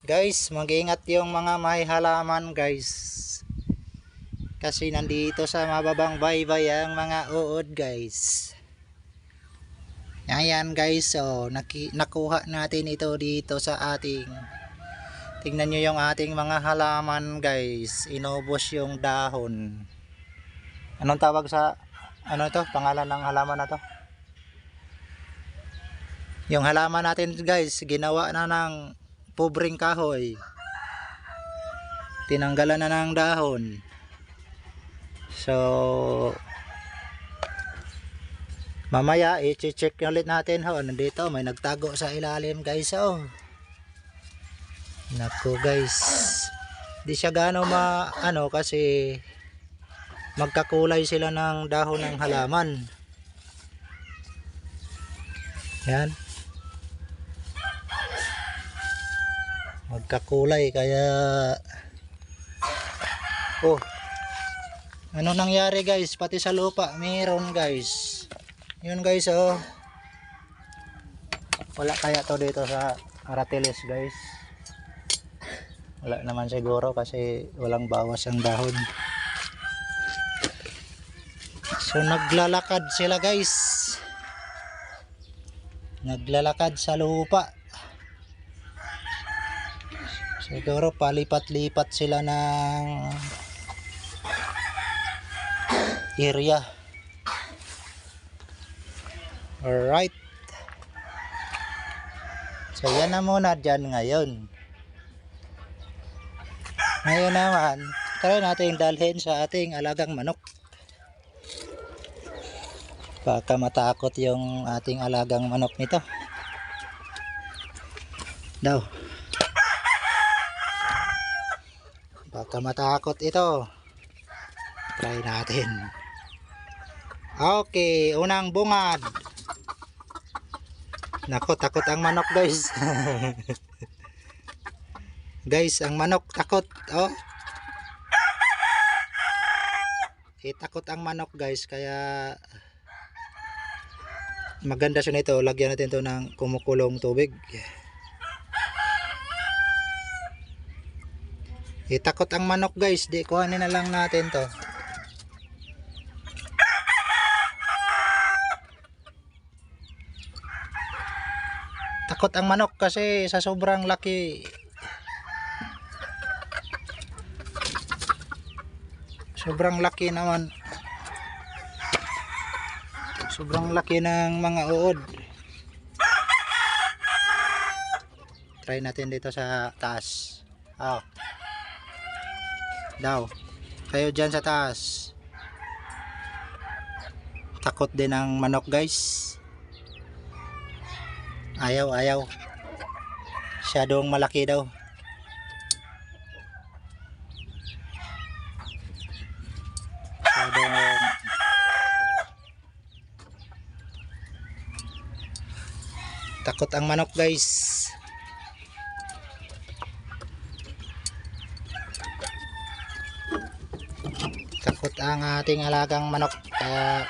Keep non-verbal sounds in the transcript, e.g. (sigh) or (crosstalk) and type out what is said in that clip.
Guys, mag-ingat yung mga may halaman guys. Kasi nandito sa mababang baybay ang mga uod guys. Ayan guys, so nakuha natin ito dito sa ating Tingnan nyo yung ating mga halaman guys. Inubos yung dahon. Anong tawag sa ano ito? Pangalan ng halaman na to? Yung halaman natin guys, ginawa na ng pobreng kahoy. Tinanggalan na ng dahon. So, mamaya i-check ulit natin ho. Nandito, may nagtago sa ilalim guys. Oh. Nako guys. Di siya gaano ma ano kasi magkakulay sila ng dahon ng halaman. Yan. Magkakulay kaya Oh. Ano nangyari guys? Pati sa lupa meron guys. Yun guys oh. Wala kaya to dito sa Aratiles guys. Wala naman siguro kasi walang bawas ang dahon. So naglalakad sila guys. Naglalakad sa lupa. Siguro palipat-lipat sila ng area. Alright. So yan na muna dyan ngayon. Ngayon naman, try natin dalhin sa ating alagang manok. Baka matakot yung ating alagang manok nito. Daw. Baka matakot ito. Try natin. Okay, unang bungad. Nako, takot ang manok guys. (laughs) Guys, ang manok takot. Oh. Eh, takot ang manok guys. Kaya maganda siya nito. Lagyan natin to ng kumukulong tubig. Eh, takot ang manok guys. Di, kuhanin na lang natin to. Takot ang manok kasi sa sobrang laki sobrang laki naman sobrang laki ng mga uod try natin dito sa taas oh. Daw. Kayo dyan sa taas. Takot din ang manok guys. Ayaw ayaw. Masyadong malaki daw. Masyadong takot ang manok guys ang ating alagang manok. Kaya